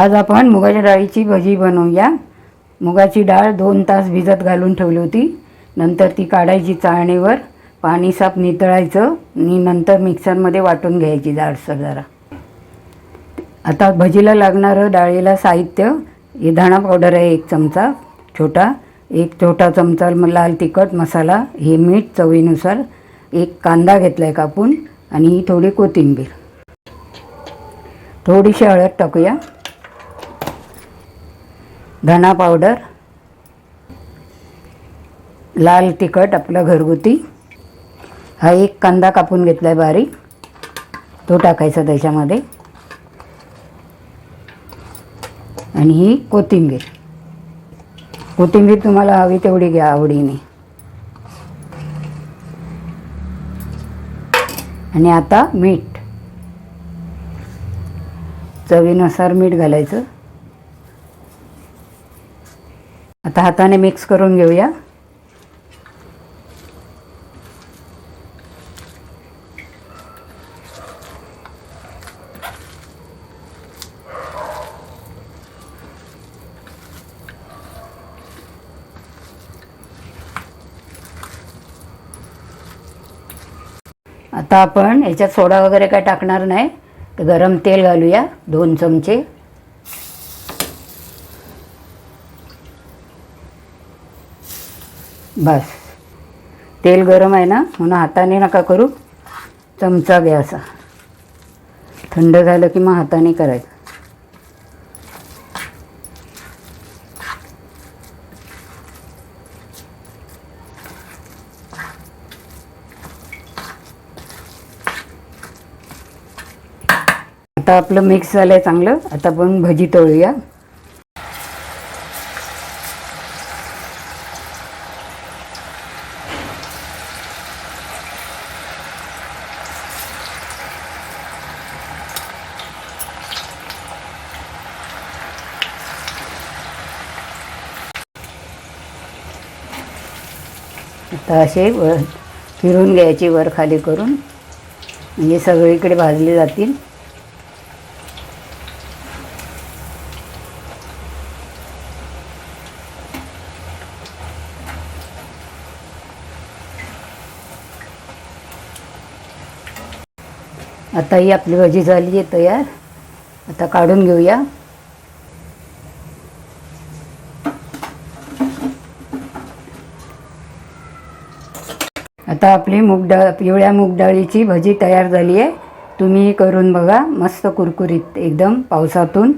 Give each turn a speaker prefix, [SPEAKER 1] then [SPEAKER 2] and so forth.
[SPEAKER 1] आज आपण मुगाच्या डाळीची भजी बनवूया. मुगाची डाळ दोन तास भिजत घालून ठेवली होती. नंतर ती काढायची चाळणीवर पाणी साफ नितळायचं आणि नंतर मिक्सरमध्ये वाटून घ्यायची जाडसर जरा. आता भजीला लागणारं डाळीला साहित्य हे धणा पावडर आहे एक चमचा छोटा एक छोटा चमचा लाल तिखट मसाला हे मीठ चवीनुसार एक कांदा घेतला आहे कापून आणि ही थोडी कोथिंबीर. थोडीशी हळद टाकूया. धणा पावडर लाल तिखट आपलं घरगुती. हा एक कांदा कापून घेतला आहे बारीक. तो टाकायचा त्याच्यामध्ये. आणि ही कोथिंबीर. कोथिंबीर तुम्हाला हवी तेवढी घ्या आवडीने. आणि आता मीठ. चवीनुसार मीठ घालायचं. आता हाताने मिक्स करून घेऊया. आता आपण याच्यात सोडा वगैरे काय टाकणार नाही. तर गरम तेल घालूया दोन चमचे. बस. तेल गरम आहे ना म्हणून हाताने नका करू. चमचा घ्या असा. थंड झालं की मग हाताने करायचं. आता आपलं मिक्स झालं आहे चांगलं. आता आपण भजी तळूया. आता असे वर फिरून घ्यायचे वर खाली करून. म्हणजे सगळीकडे भाजले जातील. आता ही आपली भजी झाली आहे तयार. आता काढून घेऊया. आता आपली मूग डाळ पिवळ्या मूग डाळीची भजी तयार झाली आहे. तुम्ही करून बघा मस्त कुरकुरीत एकदम पावसातून.